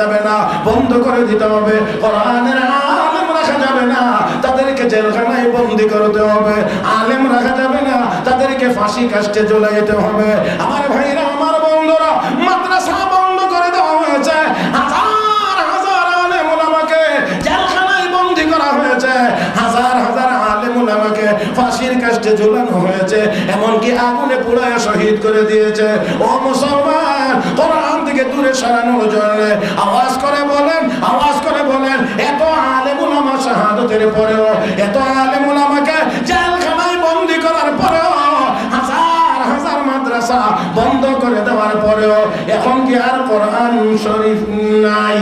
যাবে না, বন্ধ করে দিতে হবে। কোরআনের আলেম রাখা যাবে না, তাদেরকে জেলখানায় বন্দি করতে হবে। আলেম রাখা যাবে না, তাদেরকে ফাঁসি কাস্টে জ্বলাইতে হবে। আমার ভাইরা, আমার বন্ধুরা, মাদ্রাসা বন্ধ করে দেওয়া হয়েছে। হাজার হাজার জেলখানায় বন্দি করা হয়েছে। হাজার হাজার ফাঁসির কাস্টে ঝুলানো হয়েছে। এমনকি আগুনে পুড়ায় শহীদ করে দিয়েছে। ও মুসলমান, কোরআন থেকে দূরে সরানোর জন্য আওয়াজ করে বলেন, আওয়াজ করে বলেন, এত আলেম ওলামা শাহাদতের পরেও, এত আলেম ওলামাকে জেলখানায় বন্দি করার পরেও বন্ধ করে দেওয়ার পরেও এখন কি আর কোরআন শরীফ নাই?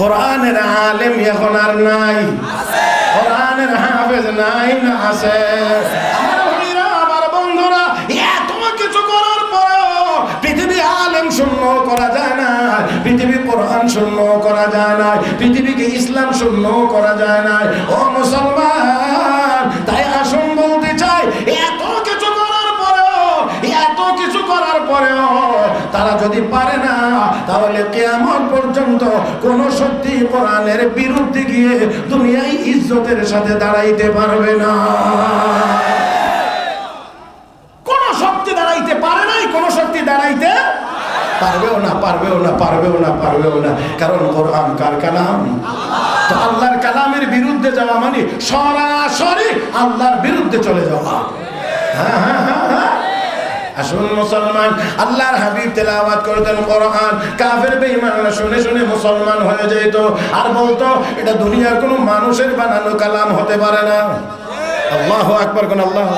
কোরআনের আলেম এখন আর নাই। কোরআনের হাফেজ নাই না আছে। কোরআন শূন্য করা যায় না পৃথিবীকে ইসলাম শূন্য করা যায় না ও মুসলমান, তাই আসুন বলতে চাই, এত কিছু করার পরেও, এত কিছু করার পরেও তারা যদি পারে না, তাহলে কেমন পর্যন্ত কোন সত্যি কোরআনের বিরুদ্ধে গিয়ে দুনিয়ায় ইজ্জতের সাথে দাঁড়াইতে পারবে না কোন শক্তি দাঁড়াইতে পারে নাই কোন শক্তি দাঁড়াইতে পারবেও না পারবেও না পারবেও না পারবেও না। কারণ কোরআন কার কালাম? তো আল্লাহর কালামের বিরুদ্ধে যাওয়া মানে সরাসরি আল্লাহর বিরুদ্ধে চলে যাওয়া। হ্যাঁ হ্যাঁ হ্যাঁ হ্যাঁ। আসুন মুসলমান, আল্লাহর হাবিব করতেন কোরআন। কাফের শুনে শুনে মুসলমান হয়ে যেত। আর বলতো, এটা দুনিয়ার কোনো মানুষের বানানো কালাম হতে পারে না। আল্লাহু আকবার কোন আল্লাহ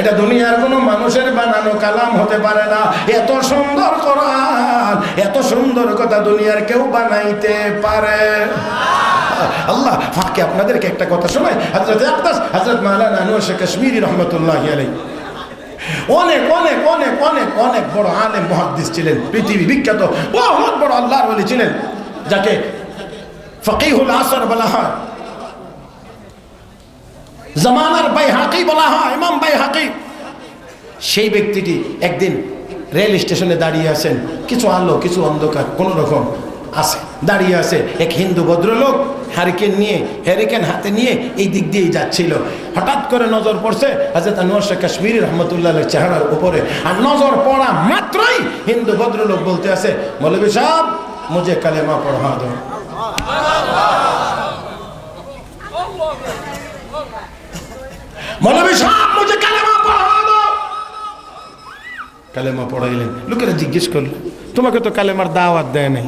এটা দুনিয়ার কোনো মানুষের বানানো কালাম হতে পারে না। এত সুন্দর কোরআন, এত সুন্দর কথা দুনিয়ার কেউ বানাইতে পারে। আল্লাহ ফাঁকে আপনাদেরকে একটা কথা শোনায় হজরত আক্তাস হজরত মাওলানা আনোয়ার শেখ কাশ্মীরি রহমতুল্লাহ আলাই অনেক অনেক অনেক অনেক অনেক বড় আলেম, মহাদ্দিস ছিলেন, পৃথিবী বিখ্যাত, বহুত বড় আল্লাহর বলি ছিলেন, যাকে ফকিহুল আসর বলা হয়। জামানার বাই হাকি বলা হয়, ইমাম বাই হাকি সেই ব্যক্তিটি একদিন রেল স্টেশনে দাঁড়িয়ে আছেন। কিছু আলো, কিছু অন্ধকার, কোনো রকম আছে। দাঁড়িয়ে আছে এক হিন্দু ভদ্রলোক হ্যারিকেন নিয়ে হ্যারিকেন হাতে নিয়ে এই দিক দিয়েই যাচ্ছিল। হঠাৎ করে নজর পড়ছে হাজরত আনোয়ার শেখ কাশ্মীর রহমতুল্লাহ চেহারার উপরে। আর নজর পড়া মাত্রই হিন্দু ভদ্রলোক বলতে আছে মৌলবী সাহেব মুঝে কালেমা পড়া দো মৌলবী সাহেব মুঝে কালেমা পড়া কালেমা পড়াইলেন। লোকেরা জিজ্ঞেস করল তোমাকে তো কালেমার দাওয়াত দেয় নাই।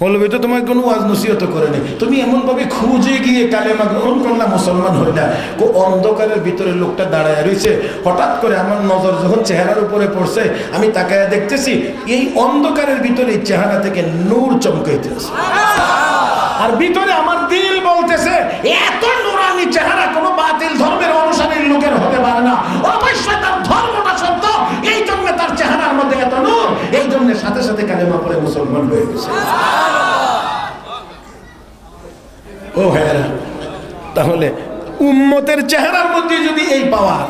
মৌলবী তো তোমাকে কোনো ওয়াজ নসিহত করে নেই। তুমি এমনভাবে খুঁজে গিয়ে কালেমা গ্রহণ করলা মুসলমান হইলা। কো অন্ধকারের ভিতরে লোকটা দাঁড়ায় রয়েছে হঠাৎ করে আমার নজর যখন চেহারার উপরে পড়ছে আমি তাকায় দেখতেছি এই অন্ধকারের ভিতরে চেহারা থেকে নূর চমকাইতেছে আর ভিতরে আমার দিল বলতেছে এত নুরানি চেহারা কোনো বাতিল ধর্মের অনুসারীর লোকের হতে পারে না। অবশ্যই তার ধর্মটা সত্য। এই জন্য তার চেহারার মধ্যে এত নূর। এই জন্য সাথে সাথে কালেমা পড়ে মুসলমান হয়ে গেছে। ও হ্যাঁ তাহলে উম্মতের চেহারার মধ্যে যদি এই পাওয়ার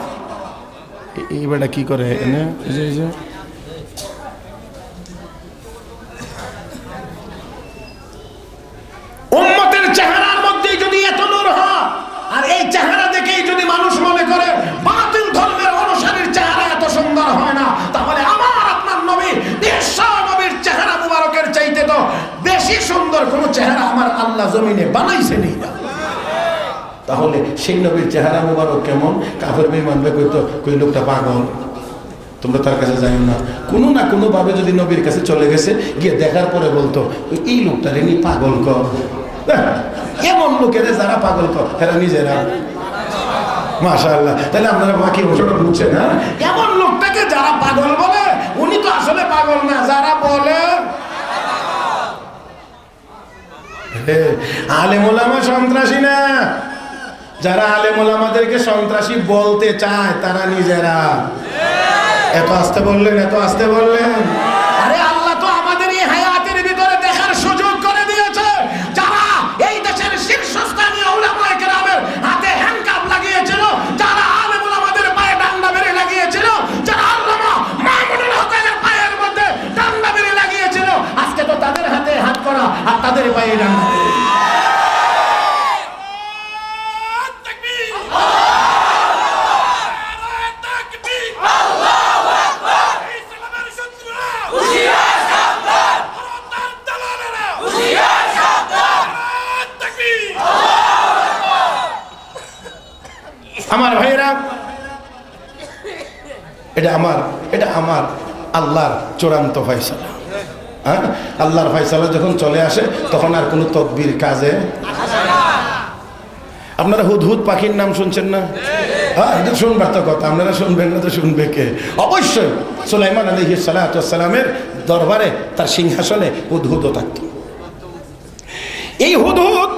এই বেটা কি করে এনে? সুন্দর কোনো চেহারা আমার আল্লাহ জমিনে বানাইছে নেই। তাহলে সেই নবীর চেহারা মুবারক কেমন? কাফের মেয়ে মানবে কইতো কই লোকটা পাগল? তোমরা তার কাছে যাই না। কোনো না কোনো ভাবে যদি নবীর কাছে চলে গেছে গিয়ে দেখার পরে বলতো এই লোকটা রেনি পাগল কর। হ্যাঁ, এমন লোকেরা যারা পাগল কর এরা নিজেরা। মাশাআল্লাহ। তাহলে আপনারা বাকি অংশটা বুঝছেন হ্যাঁ? এমন লোকটাকে যারা পাগল বলে উনি তো আসলে পাগল না যারা বলে হে, আলেমুলামা সন্ত্রাসী না। যারা আলেমুলামাদেরকে সন্ত্রাসী বলতে চায়, তারা নিজেরা। এত আসতে বললেন, এত আসতে বললেন। সবাই জান্নাতে আমার ভাইরা এটা আমার এটা আমার আল্লাহর চূড়ান্ত ফয়সালা। হ্যাঁ? আল্লাহর ফয়সালা যখন চলে আসে, তখন আর কোনো তদবির কাজে আপনারা হুদহুদ পাখির নাম শুনছেন না? হ্যাঁ এটা শুনবার তো কথা, আপনারা শুনবেন না তো শুনবে কে? অবশ্যই সুলাইমান আলী সালামের দরবারে তার সিংহাসনে হুদহুদও থাকত। এই হুদহুদ,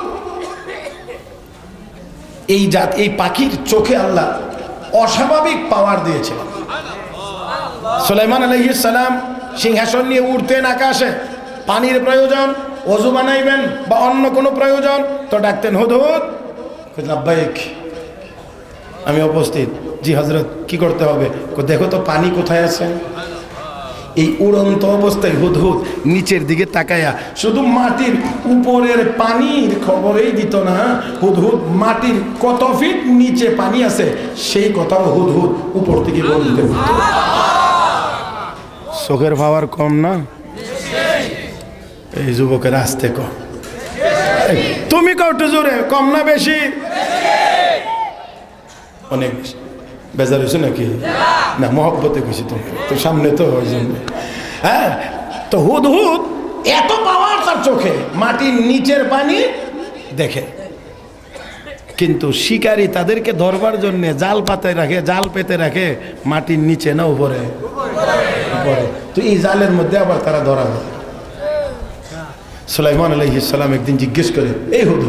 এই জাত, এই পাখির চোখে আল্লাহ অস্বাভাবিক পাওয়ার দিয়েছিলেন। সুলাইমান আলহিসাল্লাম সিংহাসন নিয়ে উঠতেন আকাশে পানির প্রয়োজন, অজু বানাইবেন বা অন্য কোনো প্রয়োজন, তো ডাকতেন হুদ হুদ আমি উপস্থিত। জি হজরত কি করতে হবে? দেখো তো পানি কোথায় আছে? এই উড়ন্ত অবস্থায় হুদহুদ নিচের দিকে তাকায়া শুধু মাটির উপরের পানির খবরেই দিত না, হুদহুদ মাটির কত ফিট নিচে পানি আছে, সেই কথাও হুদহুদ উপর থেকে বলতে চোখের পাওয়ার কম না? এই যুবকের আসতে কম তুমি কত জোরে, কম না বেশি? অনেক বেশি। বেজার হয়েছে নাকি? না, মহব্বতে খুশি তুমি তো সামনে তো ওই জন্য। হ্যাঁ তো হুদ হুদ, এত পাওয়ার তার চোখে। মাটির নিচের পানি দেখে। কিন্তু শিকারী তাদেরকে ধরবার জন্য জাল পাতে রাখে, জাল পেতে রাখে, মাটির নিচে না উপরে? উপরে তো এই জালের মধ্যে আবার তারা ধরা হয়। সুলাইমান আলহিসাল্লাম একদিন জিজ্ঞেস করে এই হুদ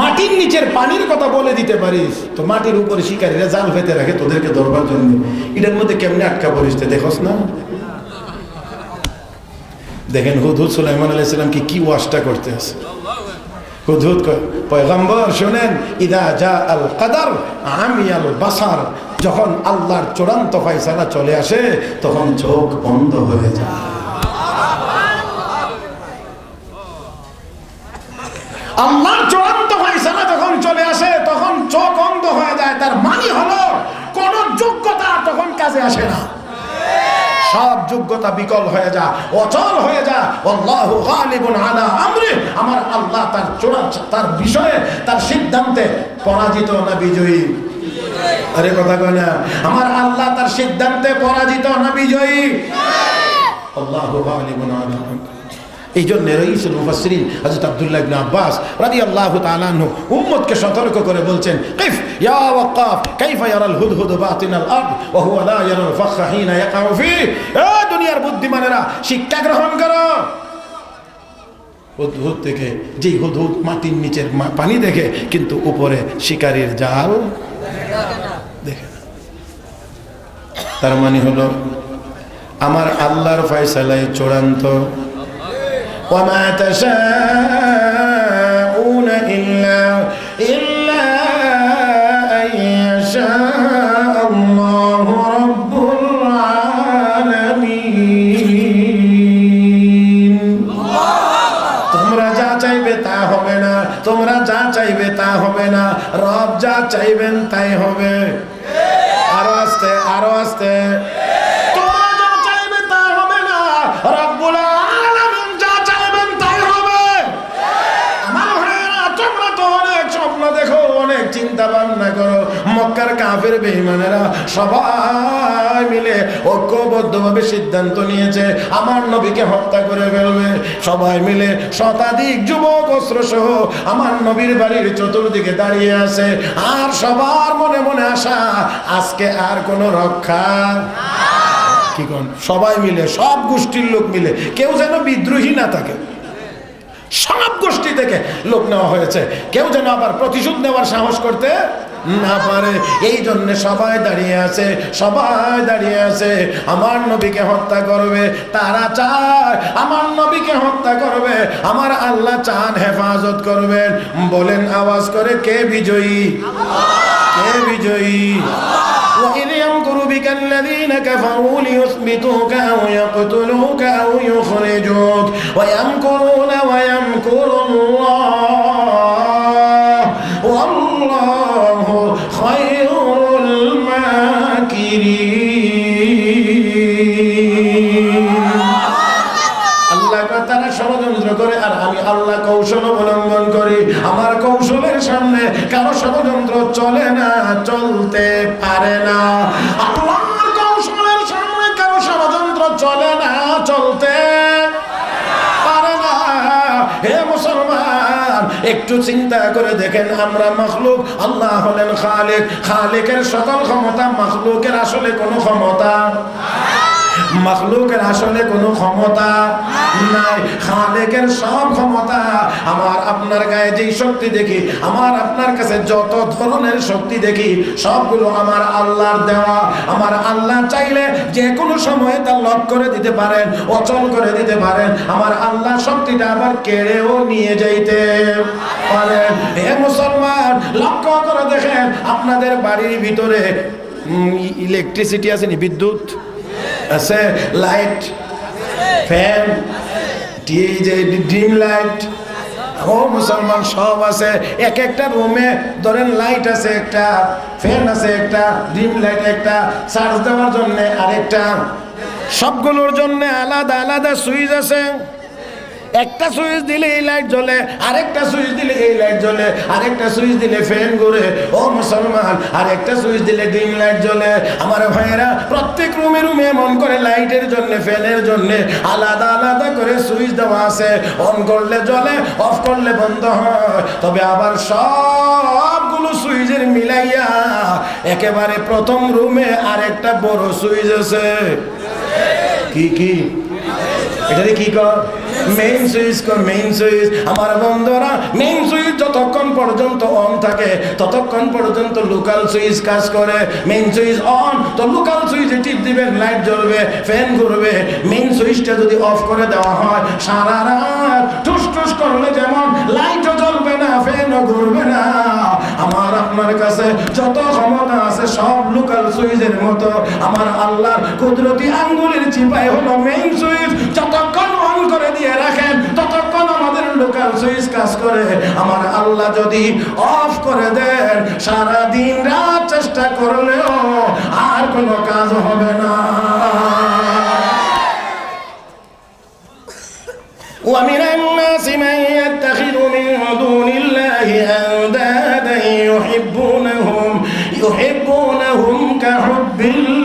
মাটির নিচের পানির কথা বলে দিতে পারিস? তো মাটির উপরে শিকারীরা জাল ফেতে রাখে তোদেরকে ধরবার জন্য। এটার মধ্যে কেমনে আটকা পড়িস দেখোস না? দেখেন হুদহুদ সুলাইমান আলাইসাল্লাম কি কি ওয়াশটা করতে আছে হুদহুদ পয়গম্বর, শোনেন, ইদা যা আল কাদার আমি আল বাসার যখন আল্লাহর চূড়ান্ত ফাইসালা চলে আসে, তখন চোখ বন্ধ হয়ে যায়। আল্লাহর চূড়ান্ত ফাইসালা যখন চলে আসে, তখন চোখ অন্ধ হয়ে যায়। তার মানে হলো, কোন যোগ্যতা তখন কাজে আসে না। সব যোগ্যতা বিকল হয়ে যা অচল হয়ে যা আল্লাহু গালিবুন আলা আমরি। আমার আল্লাহ তার চূড়ান্ত তার বিষয়ে, তার সিদ্ধান্তে পরাজিত না বিজয়ী। আরে কথা কয় না। আমার আল্লাহ তার সিদ্ধান্তে পরাজিত না বিজয়ী আল্লাহু এই জন্য রইসুল মুফাসসিরিন হযরত আব্দুল্লাহ ইবনে আব্বাস রাদিয়াল্লাহু তাআলা আনহু উম্মতকে সতর্ক করে বলছেন, কিফ, ইয়া ওয়াক্কাফ, কাইফা ইয়ারাল হুদহুদ বাতিনাল আরদ, ওয়া হুয়া লা ইয়ারাল ফাখা হিনা ইয়াকাউ ফি এ দুনিয়ার বুদ্ধিমানেরা শিক্ষা গ্রহণ করো। হুদহুদ থেকে যেই হুদহুদ মাটির নিচের পানি দেখে, কিন্তু উপরে শিকারির জাল দেখে তার মানে হলো, আমার আল্লাহর ফয়সালায় চূড়ান্ত। চাইবে তা হবে না। রব যা চাইবেন তাই হবে। আরও আস্তে আরও আস্তে। যা চাইবেন তাই হবে। আমার অনেক স্বপ্ন দেখো, অনেক চিন্তা ভাবনা করো। মক্কার কাফের বেঈমানেরা সবাই মিলে ঐক্যবদ্ধভাবে সিদ্ধান্ত নিয়েছে, আমার নবীকে হত্যা করে ফেলবে। সবাই মিলে শতাধিক যুবক অস্ত্র সহ আমার নবীর বাড়ির চতুর্দিকে দাঁড়িয়ে আছে। আর সবার মনে মনে আশা, আজকে আর কোনো রক্ষা। কি কোন? সবাই মিলে, সব গোষ্ঠীর লোক মিলে, কেউ যেন বিদ্রোহী না থাকে। সব গোষ্ঠী থেকে লোক নেওয়া হয়েছে। কেউ যেন আবার প্রতিশোধ নেওয়ার সাহস করতে না পারে এই জন্য সবাই দাঁড়িয়ে আছে সবাই দাঁড়িয়ে আছে আমার নবীকে হত্যা করবে তারা চায় আমার নবীকে হত্যা করবে আমার আল্লাহ চান হেফাজত করবেন বলেন আওয়াজ করে কে বিজয়ী কে বিজয়ী وإذ يمكر بك الذين كفروا ليثبتوك أو يقتلوك أو يخرجوك ويمكرون ويمكر الله والله কৌশলের সামনে কারও ষড়যন্ত্র চলে না, চলতে পারে না। আল্লাহর কৌশলের সামনে কারও ষড়যন্ত্র চলে না, চলতে একটু চিন্তা করে দেখেন, আমরা মখলুক, আল্লাহ হলেন খালেক। খালেকের সকল ক্ষমতা মখলুকের আসলে কোনো ক্ষমতা মখলুকের আসলে কোনো ক্ষমতা নাই, খালেকের সব ক্ষমতা আমার আপনার গায়ে যেই শক্তি দেখি, আমার আপনার কাছে যত ধরনের শক্তি দেখি, সবগুলো আমার আল্লাহর দেওয়া। আমার আল্লাহ চাইলে যে কোনো সময়ে তা লক করে দিতে পারেন, অচল করে দিতে পারেন। আমার আল্লাহ শক্তিটা আবার কেড়েও নিয়ে যাইতে পারেন। হে মুসলমান, লক্ষ্য করে দেখেন, আপনাদের বাড়ির ভিতরে ইলেকট্রিসিটি আছে নি? বিদ্যুৎ? আছে লাইট ফ্যান ডিম লাইট ও মুসলমান, সব আছে। এক একটা রুমে ধরেন লাইট আছে একটা ফ্যান আছে একটা ডিম লাইট একটা চার্জ দেওয়ার জন্য আরেকটা। সবগুলোর জন্য আলাদা আলাদা সুইচ আছে। একটা সুইচ দিলে এই লাইট জ্বলে, আরেকটা সুইচ দিলে এই লাইট জ্বলে, আরেকটা সুইচ দিলে ফ্যান ঘুরে। ও মুসলমান, আরেকটা সুইচ দিলে ডিম লাইট জ্বলে। আমার ভাইয়েরা, প্রত্যেক রুমে রুমে এমন করে লাইটের জন্য, ফ্যানের জন্য আলাদা আলাদা করে সুইচ দেওয়া আছে। অন করলে জ্বলে, অফ করলে বন্ধ হয়। তবে আবার সবগুলো সুইচের মিলাইয়া একেবারে প্রথম রুমে আরেকটা বড় সুইচ আছে। কি কি? এটারে কি কর? মেইন সুইচ কর মেইন সুইচ আমার বন্ধুরা মেইন সুইচ যতক্ষণ পর্যন্ত অন থাকে, ততক্ষণ পর্যন্ত লোকাল সুইচ কাজ করে। মেইন সুইচ অন তো লোকাল সুইচে টিপ দিবে লাইট জ্বলবে ফ্যান ঘুরবে। মেইন সুইচটা যদি অফ করে দেওয়া হয়, সারা রাত ঠুস ঠুস করলে যেমন লাইটও জ্বলবে না ফ্যানও ঘুরবে না। আমার আপনার কাছে যত ক্ষমতা আছে, সব লোকাল মতো। আমার আল্লাহর কুদরতি আঙ্গুলের চিপায় হলো মেইন সুইচ। যতক্ষণ অন করে দিয়ে রাখেন, ততক্ষণ আমাদের লোকাল সুইচ কাজ করে। আমার আল্লাহ যদি অফ করে দেন সারা দিন রাত চেষ্টা করলেও আর কোনো কাজ হবে না। ومن الناس من يتخذ من دون الله أندادا يحبونهم يحبونهم كحب الله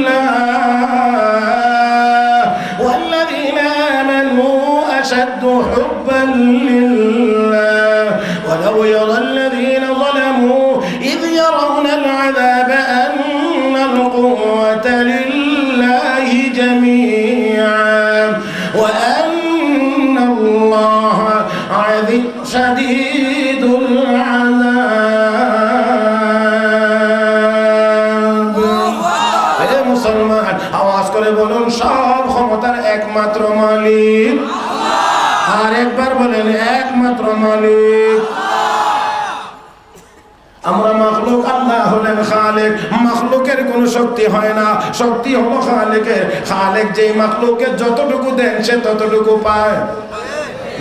হলেন খালেক, মখলুকের কোন শক্তি হয় না। শক্তি হলো খালেকের। খালেক যেই মখলুকের যতটুকু দেন, সে ততটুকু পায়।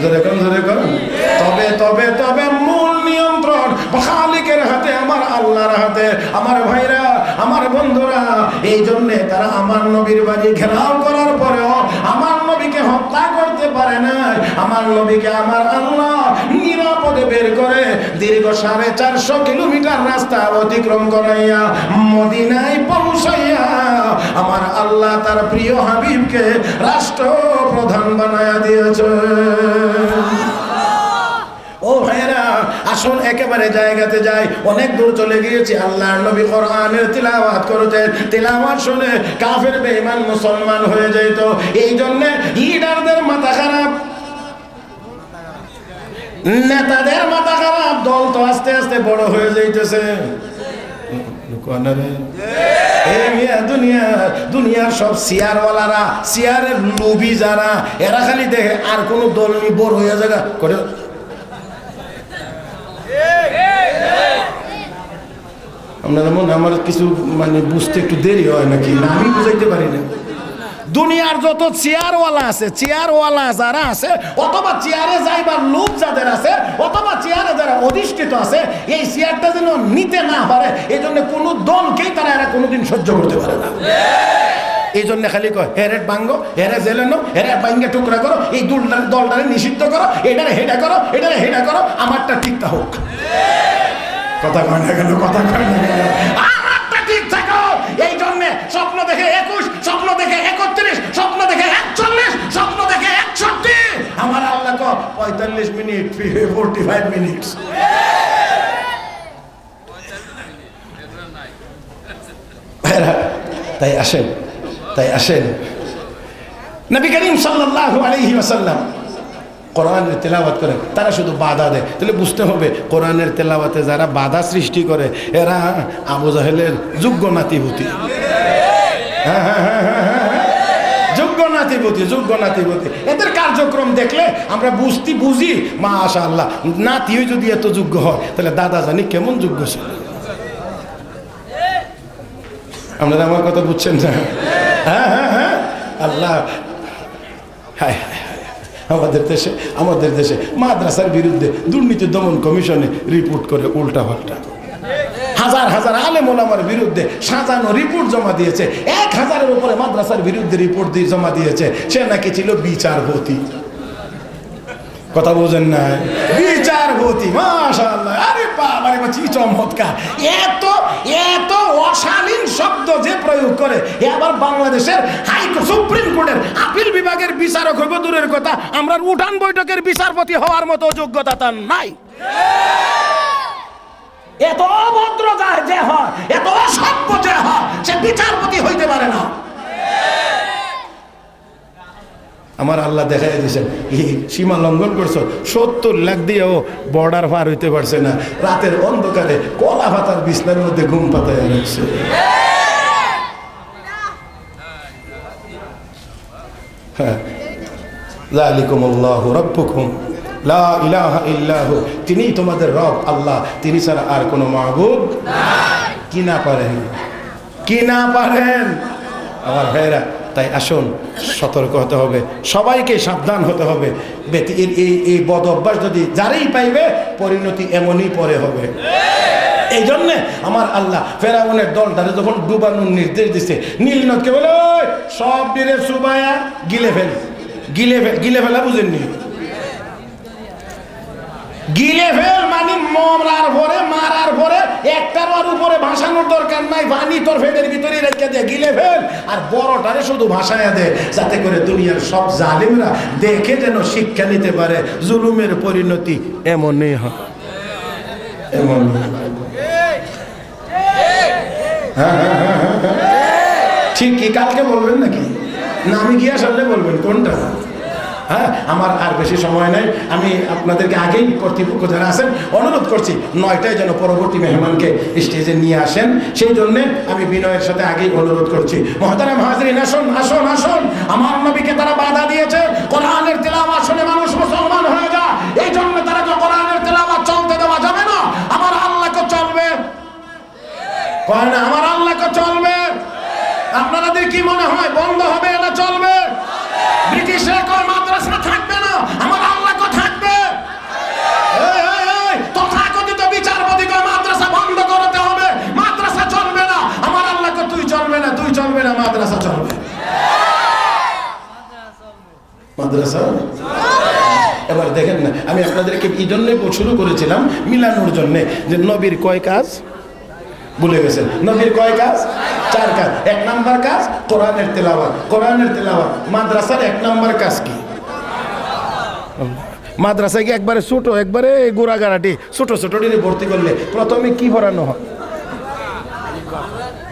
তবে তবে তবে মূল নিয়ন্ত্রণ খালিকের হাতে, আমার আল্লাহর হাতে। আমার ভাইরা, আমার বন্ধুরা, এই জন্যে তারা আমার নবীর বাড়ি ঘেরাও করার পরেও আমার নবীকে হত্যা করতে পারে না আমার নবীকে আমার আল্লাহ নিরাপদে বের করে দীর্ঘ সাড়ে চারশো কিলোমিটার রাস্তা অতিক্রম করাইয়া মদিনায় পৌঁছাইয়া আমার আল্লাহ তার প্রিয় হাবিবকে রাষ্ট্র প্রধান বানায়া দিয়েছে। ও ভাইরা আসুন, একেবারে জায়গাতে যাই। অনেক দূর চলে গিয়েছি, আল্লাহর নবী কোরআনের তিলাওয়াত করতেন তিলাওয়াত শুনে কাফের, বেঈমান, মুসলমান হয়ে যেত এই জন্য লিডারদের মাথা খারাপ। নেতাদের মাথা খারাপ। দল তো আস্তে আস্তে বড় হয়ে যাইতেছে। দুনিয়ার সব যারা, এরা খালি দেখে আর কোন দল নি বড় হয়ে করে আপনারা মনে আমার কিছু মানে বুঝতে একটু দেরি হয় নাকি? আমি বুঝাইতে পারি না। দুনিয়ার যত চেয়ারওয়ালা আছে, চেয়ারওয়ালা যারা আছে, অথবা চেয়ারে যাইবার লোক যাদের আছে, অথবা চেয়ারে যারা অধিষ্ঠিত আছে, এই চেয়ারটা যেন নিতে না পারে এই জন্য কোনো দলকেই তারা এরা কোনোদিন সহ্য করতে পারে না। এই জন্য খালি কয় হেরে ভাঙ্গো হেরে জেলেনো হেরে ভাঙ্গে টুকরা করো, এই দলটারে নিষিদ্ধ করো, এটারে হেটা করো, এটারে হেটা করো, আমারটা ঠিকটা হোক। কথা কয় না কেন কথা কয় না কেন? ঠিক থাকো। এই জন্য স্বপ্ন দেখে একুশ স্বপ্ন দেখে একত্রিশ স্বপ্ন দেখে একচল্লিশ স্বপ্ন দেখে একষট্টি। আমার আল্লাহ কো পঁয়তাল্লিশ মিনিট ফোরটি ফাইভ মিনিটস তাই আসেন তাই আসেন। নবী করিম সাল্লাল্লাহু আলাইহি ওয়াসাল্লাম কোরআনের তেলাওয়াত করে তারা শুধু বাধা দেয়। তাহলে বুঝতে হবে কোরআনের তেলাওয়াতে যারা বাধা সৃষ্টি করে এরা আবু জাহেলের যোগ্য নাতিভূতি। হ্যাঁ, হ্যাঁ, হ্যাঁ, হ্যাঁ, হ্যাঁ। যোগ্য নাতিভূতি যোগ্য নাতিভূতি। এদের কার্যক্রম দেখলে আমরা বুঝতে বুঝি মা আশা আল্লাহ নাতিও যদি এত যোগ্য হয় তাহলে দাদা জানি কেমন যোগ্য ছিল আপনারা আমার কথা বুঝছেন না? হ্যাঁ হ্যাঁ হ্যাঁ। আল্লাহ। হায় হায় হায়। আমাদের দেশে আমাদের দেশে মাদ্রাসার বিরুদ্ধে দুর্নীতি দমন কমিশনে রিপোর্ট করে উল্টা পাল্টা। হাজার হাজার আলেম ওলামার বিরুদ্ধে সাজানো রিপোর্ট জমা দিয়েছে। এক হাজারের উপরে মাদ্রাসার বিরুদ্ধে রিপোর্ট দিয়ে জমা দিয়েছে। সে নাকি ছিল বিচারপতি। কথা বোঝেন না বিচারপতি, মাশাআল্লাহ। আরে বাবা রে চমৎকার। এত এত অশালীন শব্দ যে প্রয়োগ করে, এ আবার বাংলাদেশের হাইকোর্ট সুপ্রিম কোর্টের আপিল বিভাগের বিচারক হইব দূরের কথা। আমরা উঠান বৈঠকের বিচারপতি হওয়ার মতো যোগ্যতা তার নাই। এত অভদ্র যায় যে হয়, এত অসভ্য যে হয়, সে বিচারপতি হইতে পারে না। আমার আল্লাহ দেখাই দিয়েছেন সীমা লঙ্ঘন করছ? সত্তর লাখ দিয়েও বর্ডার পার হইতে পারছে না। রাতের অন্ধকারে কলা পাতার বিছনার মধ্যে ঘুম পাতায় রাখছে। হ্যাঁ। রব্বুকুম। লা ইলাহা ইল্লাহু তিনিই তোমাদের রব, আল্লাহ। তিনি ছাড়া আর কোনো মাহবুব কি না পারেন? কি না পারেন? আমার ভাইয়েরা তাই আসুন সতর্ক হতে হবে। সবাইকে সাবধান হতে হবে। এই এই বদ অভ্যাস যদি যারাই পাইবে পরিণতি এমনই পরে হবে। এই জন্যে আমার আল্লাহ ফেরাউনের দলটারে যখন ডুবানোর নির্দেশ দিছে নীলনদকে বলে "ওই, সব বীরে সুবায়া গিলে ফেল গিলে ফেল গিলে ফেলা বুঝেননি। গিলে ফেল মানে মরার পরে মারার পরে একটার আর উপরে ভাসানোর দরকার নাই পানি তোর ফেলের ভিতরে রেখে দে গিলে ফেল। আর বড়টারে শুধু ভাসায় দে যাতে করে দুনিয়ার সব জালিমরা দেখে যেন শিক্ষা নিতে পারে জুলুমের পরিণতি এমনই হয়। এমন ঠিক কি কালকে বলবেন নাকি? না আমি গিয়ে সামনে বলবেন কোনটা? হ্যাঁ আমার আর বেশি সময় নেই। আমি আপনাদেরকে আগেই কর্তৃপক্ষ যারা আছেন, অনুরোধ করছি, নয়টায় যেন পরবর্তী মেহমানকে স্টেজে নিয়ে আসেন। সেই জন্যে আমি বিনয়ের সাথে আগেই অনুরোধ করছি। মহতারাম হাজরিন, আসুন আসুন আসুন। আমার নবীকে তারা বাধা দিয়েছে। কোরআনের তেলাওয়াত শুনে মানুষ মুসলমান হয়ে যা এই জন্য তারা তো কোরআনের তেলাওয়াত চলতে দেওয়া যাবে না। আমার আল্লাহকে চলবে। না, আমার আল্লাহকে চলবে। আপনাদের কি মনে হয়, বন্ধ হবে না চলবে? ব্রিটিশরা কয় মাদ্রাসা থাকবে না? আমার আল্লাহকে থাকবে? তথাকথিত বিচারপতি মাদ্রাসা বন্ধ করতে হবে। মাদ্রাসা চলবে না। আমার আল্লাহকে তুই চলবে না, তুই চলবে না, মাদ্রাসা চলবে। মাদ্রাসা? এবার দেখেন না, আমি আপনাদেরকে এই জন্যই শুরু করেছিলাম মিলানোর জন্যে যে নবীর কয় কাজ? ভুলে গেছেন। নবীর কয় কাজ? চার কাজ। এক নাম্বার কাজ, কোরআনের তেলাওয়াত। কোরআনের তেলাওয়াত। মাদ্রাসার এক নাম্বার কাজ কি? মাদ্রাসায় কি একবারে ছোট, একবারে গোড়াগাড়াটি, ছোট ছোট ডিনে ভর্তি করলে প্রথমে কি পড়ানো হয়?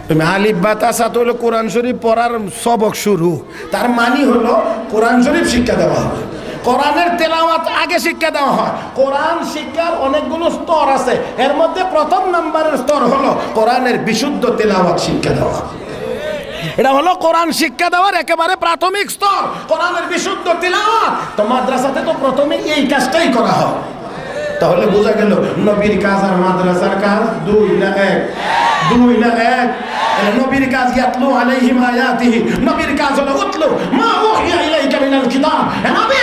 তুমি আলিফ বা তো হলো কোরআন শরীফ পড়ার সবক শুরু। তার মানি হলো কোরআন শরীফ শিক্ষা দেওয়া হবে। কোরআনের তেলাওয়াত আগে শিক্ষা দেওয়া হয়। কোরআন শিক্ষার অনেকগুলো স্তর আছে। এর মধ্যে প্রথম নাম্বারের স্তর হলো কোরআনের বিশুদ্ধ তেলাওয়াত শিক্ষা দেওয়া। এটা হলো কোরআন শিক্ষা দেওয়ার একেবারে প্রাথমিক স্তর। কোরআনের বিশুদ্ধ তেলাওয়াত। তো মাদ্রাসাতে তো প্রথমে এই কাজটাই করা হয়। তাহলে বোঝা গেল, নবীর কাজ আর মাদ্রাসার কাজ দুই না এক? দুই না এক? নবীর কাজ ইয়াতলু আলাইহিম আয়াতিহি। নবীর কাজ হলো উতলু মা উহিয়া ইলাইকা মিনাল কিতাব। নবী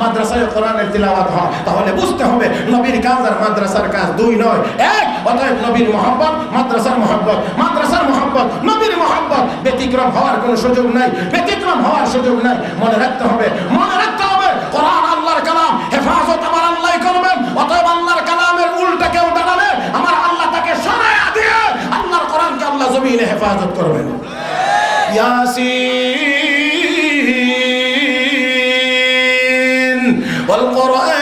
মাদ্রাসায় কোরআনের তিলাওয়াত হয় তাহলে বুঝতে হবে নবীর কাজ আর মাদ্রাসার কাজ দুই নয়। এক অতএব নবীর মোহাম্মত মাদ্রাসার মোহাম্মত মাদ্রাসার মোহাম্মত নবীর মোহাম্মত ব্যতিক্রম হওয়ার কোনো সুযোগ নাই ব্যতিক্রম হওয়ার সুযোগ নাই। মনে রাখতে হবে মনে রাখতে হবে কোরআন আল্লাহর কালাম হেফাজত আমার আল্লাহ করবেন। অতএব আল্লাহর কালামের উল্টা কেউ দাঁড়ালে আমার আল্লাহ তাকে সরাইয়া দিয়ে আল্লাহর কোরআনকে আল্লাহ জমিনে হেফাজত করবেন। ইয়াসিন। والقرآن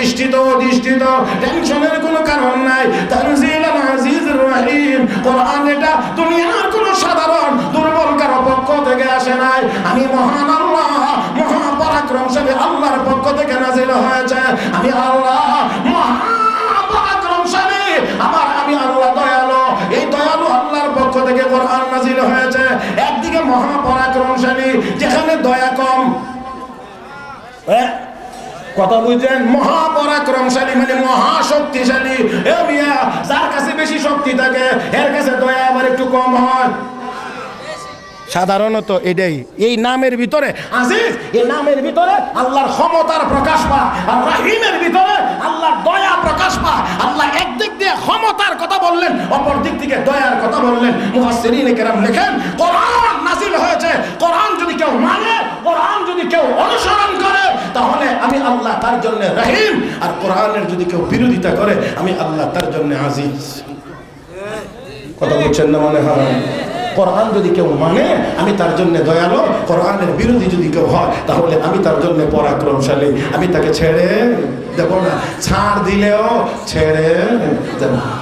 প্রতিষ্ঠিত অধিষ্ঠিত। টেনশনের কোনো কারণ নাই। তানজিল আজিজ রহিম। কোরআন এটা দুনিয়ার কোনো সাধারণ দুর্বল কারও পক্ষ থেকে আসে নাই। আমি মহান আল্লাহ মহাপরাক্রমশালী আল্লাহর পক্ষ থেকে নাজিল হয়েছে। আমি আল্লাহ মহাপরাক্রমশালী। আমার আমি আল্লাহ দয়ালু। এই দয়ালু আল্লাহর পক্ষ থেকে কোরআন নাজিল হয়েছে। একদিকে মহাপরাক্রমশালী যেখানে দয়া কম। এ, কথা বুঝছেন? মহাপরাক্রমশালী মানে মহাশক্তিশালী। এ মিয়া, যার কাছে বেশি শক্তি থাকে, এর কাছে দয়া আবার একটু কম হয়। সাধারণত এটাই। এই নামের ভিতরে, আজিজ, এই নামের ভিতরে আল্লাহর ক্ষমতার প্রকাশ পায়, আর রাহিমের ভিতরে আল্লাহর দয়া প্রকাশ পায়। আল্লাহ একদিক দিয়ে ক্ষমতার কথা বললেন, অপর দিক থেকে দয়ার কথা বললেন। মুহাসসিরিন কেরাম লেখেন, কোরআন নাজিল হয়েছে। কোরআন যদি কেউ মানে কোরআন যদি কেউ অনুসরণ আল্লাহ তার জন্য রাহিম। আর কোরআনের যদি কেউ বিরোধিতা করে, আমি আল্লাহ তার জন্য আজিজ। কথা বলছেন না মনে হয়? কোরআন যদি কেউ মানে আমি তার জন্য দয়ালো। কোরআনের বিরোধী যদি কেউ হয়, তাহলে আমি তার জন্য পরাক্রমশালী। আমি তাকে ছেড়ে দেব না। ছাড় দিলেও ছেড়ে দেব না।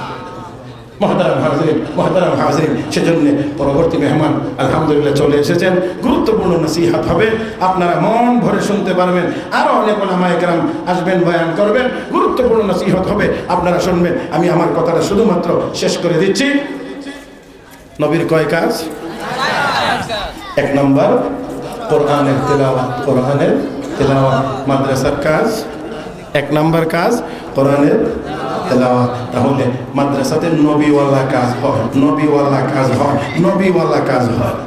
মহতারাম হাজরিন মহতারাম হাজরিন সেজন্য পরবর্তী মেহমান আলহামদুলিল্লাহ চলে এসেছেন। গুরুত্বপূর্ণ নসিহাত হবে, আপনারা মন ভরে শুনতে পারবেন আরও অনেক ওলামা একরাম আসবেন, বয়ান করবেন। গুরুত্বপূর্ণ নসিহত হবে, আপনারা শুনবেন। আমি আমার কথাটা শুধুমাত্র শেষ করে দিচ্ছি। নবীর কয় কাজ? এক নম্বর, কোরআনের তেলাওয়াত কোরআনের তেলাওয়াত, মাদ্রাসার কাজ। এক নম্বর কাজ কোরআনের তাহলে মাদ্রাসাতে নবীওয়ালা কাজ হয় নবীওয়ালা কাজ হয় নবীওয়ালা কাজ হয়।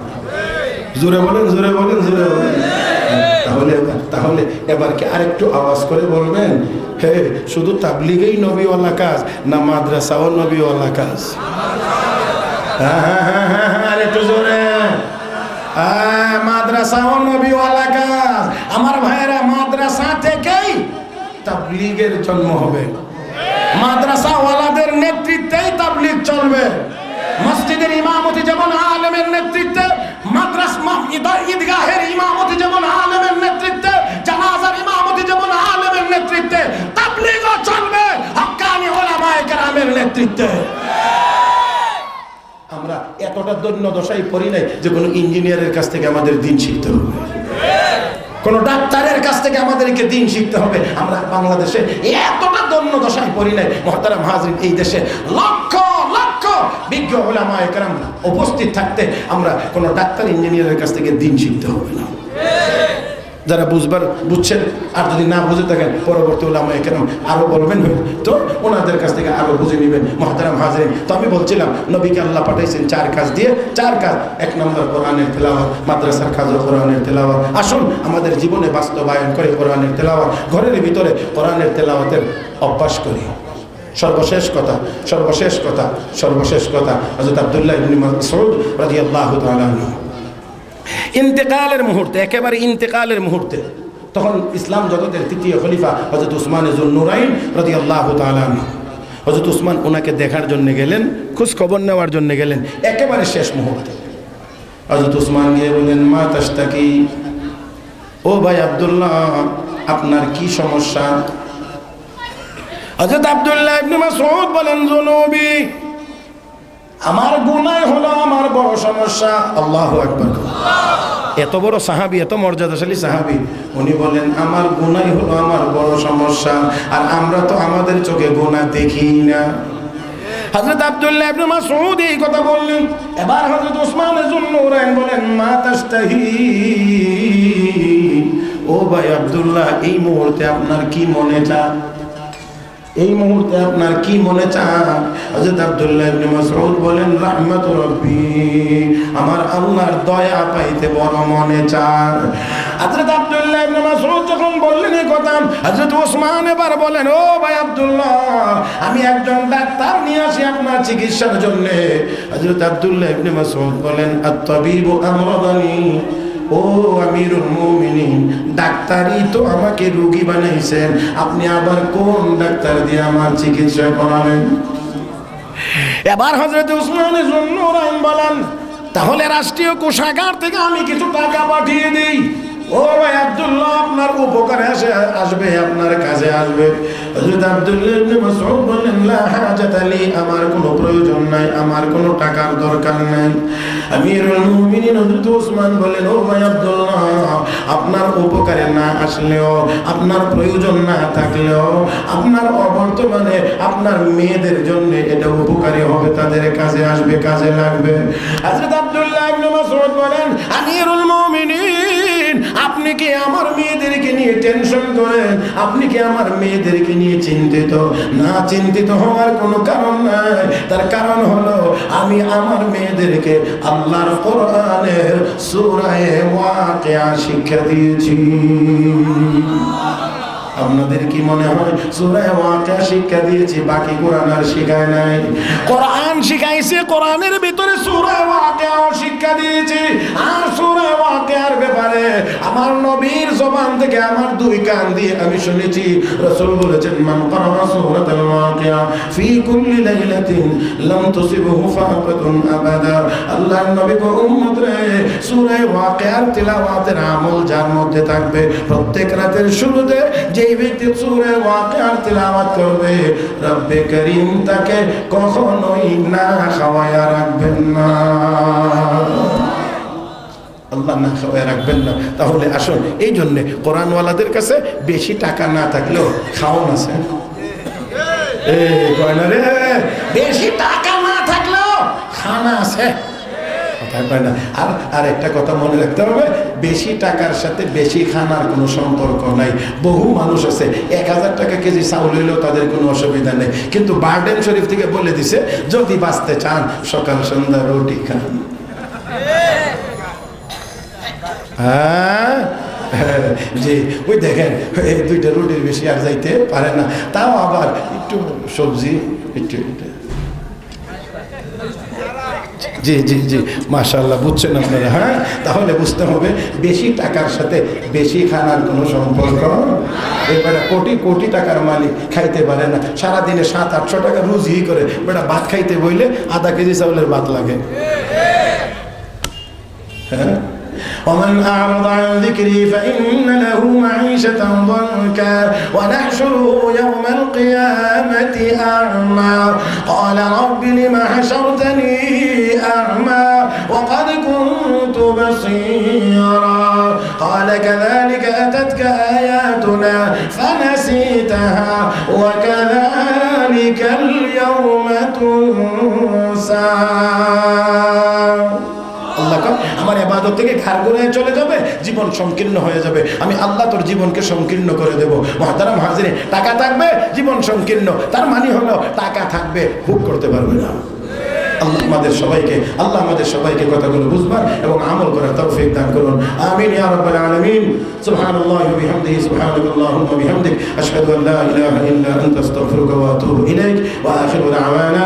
জোরে বলেন জোরে বলেন জোরে বলেন। তাহলে তাহলে এবার কি আরেকটু আওয়াজ করে বলবেন? হে শুধু তাবলিগেই নবীওয়ালা কাজ না মাদ্রাসাও নবীওয়ালা কাজ? হ্যাঁ হ্যাঁ হ্যাঁ হ্যাঁ হ্যাঁ আরেকটু জোরে। হ্যাঁ, মাদ্রাসাও নবীওয়ালা কাজ। আমার ভাইয়েরা মাদ্রাসা থেকেই তাবলিগের জন্ম হবে। মাদ্রাসাওয়ালাদের নেতৃত্বেই তাবলিগ চলবে। মসজিদের ইমামতি যেমন আলেমের নেতৃত্বে, মাদ্রাস ঈদ- ঈদগাহের ইমামতি যেমন আলেমের নেতৃত্বে, জানাজার ইমামতি যেমন আলেমের নেতৃত্বে, তাবলিগও চলবে হক্কানি ওলামায়ে কেরামের নেতৃত্বে। আমরা এতটা দৈন্য দশাই পড়ি নাই যে কোনো ইঞ্জিনিয়ারের কাছ থেকে আমাদের দিন শিখতে হবে। কোন ডাক্তারের কাছ থেকে আমাদেরকে দিন শিখতে হবে। আমরা বাংলাদেশে এতটা দন্য দশায় পড়ি নাই। মহতারাম হাজরিন, এই দেশে লক্ষ লক্ষ বিজ্ঞ ওলামা একরাম উপস্থিত থাকতে আমরা কোন ডাক্তার, ইঞ্জিনিয়ারের কাছ থেকে দিন শিখতে হবে না। যারা বুঝবার, বুঝছেন আর যদি না বুঝে থাকেন, পরবর্তী ওলামা একরাম আরও বলবেন, তো ওনাদের কাছ থেকে আরও বুঝে নেবেন। মহতারাম হাজরিন, তো আমি বলছিলাম, নবীকে আল্লাহ পাঠাইছেন চার কাজ দিয়ে, চার কাজ। এক নম্বর, কোরআনের তেলাওয়াত, মাদ্রাসার কাজও কোরআনের তেলাওয়াত। আসুন, আমাদের জীবনে বাস্তবায়ন করে কোরআনের তেলাওয়াত। ঘরের ভিতরে কোরআনের তেলাওয়াতের অভ্যাস করি। সর্বশেষ কথা সর্বশেষ কথা সর্বশেষ কথা। হযরত আব্দুল্লাহ ইবনে মাসউদ রাদিয়াল্লাহু তাআলা আনহু। ইন্তেকালের মুহূর্তে, একেবারে ইন্তেকালের মুহূর্তে, তখন ইসলাম জগতের তৃতীয় খলিফা হজরত উসমান এজুল নুরাইন রদি আল্লাহ তালান হজরত উসমান ওনাকে দেখার জন্য গেলেন খোঁজ খবর নেওয়ার জন্য গেলেন, একেবারে শেষ মুহূর্তে। হজরত উসমান গিয়ে বললেন, মা তাস্তাকি ও ভাই আবদুল্লাহ, আপনার কি সমস্যা? হযরত আব্দুল্লাহ ইবনে মাসউদ বলেন, জুনুবি। আমার গুনাহ হলো আমার বড় সমস্যা। আল্লাহ একবার এত বড় সাহাবি, এত মর্যাদাশালী সাহাবি, উনি বলেন, আমার গুনাই হলো আমার বড় সমস্যা, আর আমরা তো আমাদের চোখে গুনাহ দেখি না। এই কথা বললেন। এবার বলেন ও ভাই আব্দুল্লাহ, এই মুহূর্তে আপনার কি মনে চায়? এই মুহূর্তে আপনার কি মনে চান? আব্দুল্লাহ বলেন আমার আল্লাহর দয়া পাইতে বড় মনে চান। হযরত আব্দুল্লাহ বললেন এই কথা ওসমান এবার বলেন, ও ভাই আমি একজন ডাক্তার নিয়ে আসি আপনার চিকিৎসার জন্য। আব্দুল্লাহ বলেন ও আমিরুল মুমিনিন, ডাক্তারই তো আমাকে রুগী বানাইছেন। আপনি আবার কোন ডাক্তার দিয়ে আমার চিকিৎসা করাবেন? এবার হজরত জন্য রাম বলেন, তাহলে রাষ্ট্রীয় কোষাগার থেকে আমি কিছু টাকা পাঠিয়ে দিই। ও ভাই আব্দুল্লাহ, আপনার উপকারে আসে, আসবে, আপনার কাজে আসবে। হযরত আব্দুল্লাহ ইবনে মাসউদ বললেন, লা হাজাত আলী আমার কোনো প্রয়োজন নাই, আমার কোনো টাকার দরকার নাই। আমিরুল মুমিনিন হযরত ওসমান বললেন, ও ভাই আব্দুল্লাহ, আপনার উপকারে না আসলেও, আপনার প্রয়োজন না থাকলেও, আপনার অবর্তমানে আপনার মেয়েদের জন্য এটা উপকারী হবে, তাদের কাজে আসবে, কাজে লাগবে। হযরত আব্দুল্লাহ ইবনে মাসউদ বলেন, আমিরুল মুমিনিন আপনি কি আমার মেয়েদেরকে নিয়ে টেনশন করেন? আপনি কি আমার মেয়েদেরকে নিয়ে চিন্তিত? না চিন্তিত হওয়ার কোনো কারণ নাই। তার কারণ হলো, আমি আমার মেয়েদেরকে আল্লাহর কোরআনের সুরায় ওয়াকিয়া শিক্ষা দিয়েছি। আপনাদের কি মনে হয় সূরায়ে ওয়াকিয়া শিক্ষা দিয়েছি, বাকি কোরআন আর শিখায় নাই? কোরআন শিখাইছে, কোরআনের ভিতরে সূরায়ে ওয়াকিয়াও শিক্ষা দিয়েছি। আর সূরায়ে ওয়াকিয়ার ব্যাপারে আমার নবীর জবান থেকে আমার দুই কান দিয়ে আমি শুনেছি, রাসূল বলেছেন, মান কারা ওয়াকিয়া ফি কুল্লি লাইলাতিন লাম তুসিবহু ফাকাতুন আবাদা। আল্লাহর নবী উম্মত রে তিলাওয়াতের আমল যার মধ্যে থাকবে, প্রত্যেক রাতের শুরুতে যেই ব্যক্তি সূরা ওয়াকিয়ার তিলাওয়াত করবে। রব্বে করিম তাকে কখনোই না খাওয়ায়া রাখবেন না। আল্লাহ না খাওয়ায় রাখবেন না। তাহলে আসুন এই জন্যে কোরআনওয়ালাদের কাছে বেশি টাকা না থাকলেও খাওয়ান আছে। বেশি টাকা না থাকলেও খানা আছে। কথা কয় না? আর আর একটা কথা মনে রাখতে হবে, বেশি টাকার সাথে বেশি খানার কোনো সম্পর্ক নাই। বহু মানুষ আছে, এক হাজার টাকা কেজি চাউল হইলেও তাদের কোনো অসুবিধা নেই। কিন্তু বার্ডেন শরীফ থেকে বলে দিছে, যদি বাঁচতে চান, সকাল, সন্ধ্যা রুটি খান। হ্যাঁ? ওই দেখেন, এই দুইটা রুটির বেশি আর যাইতে পারে না। তাও আবার একটু সবজি, একটু জি জি জি। মাশাল্লাহ বুঝছেন আপনারা হ্যাঁ? তাহলে বুঝতে হবে, বেশি টাকার সাথে বেশি খানার কোনো সম্পর্ক। এবারে কোটি কোটি টাকার মালিক খাইতে পারে না। সারাদিনে সাত, আটশো টাকা রুজি করে, বেটা ভাত খাইতে বইলে আধা কেজি চাউলের ভাত লাগে। হ্যাঁ? ومن أعرض عن ذكري فإن له معيشة ضنكا ونحشره يوم القيامة أعمى. قال رب لم حشرتني أعمى وقد كنت بصيرا. قال كذلك أتتك آياتنا فنسيتها وكذلك اليوم تنسى. আমার এবাদত থেকে ঘাড় ঘুরে চলে যাবে, জীবন সংকীর্ণ হয়ে যাবে। আমি আল্লাহ তোর জীবনকে সংকীর্ণ করে দেবো। মহাতারাম হাজিরে, টাকা থাকবে, জীবন সংকীর্ণ। তার মানে হলো টাকা থাকবে, ভোগ করতে পারবে না। আল্লাহ আমাদের সবাইকে, আল্লাহ আমাদের সবাইকে কথাগুলো বুঝবার এবং আমল করার তৌফিক দান করুন। আমিন, ইয়া রাব্বাল আলামিন। সুবহানাল্লাহি ওয়া বিহামদিহি, সুবহানাকাল্লাহুম্মা ওয়া বিহামদিক। আশহাদু আন লা ইলাহা ইল্লা আনতা, আস্তাগফিরুকা ওয়া আতুবু ইলাইক। ওয়া আখিরু দাওয়ানা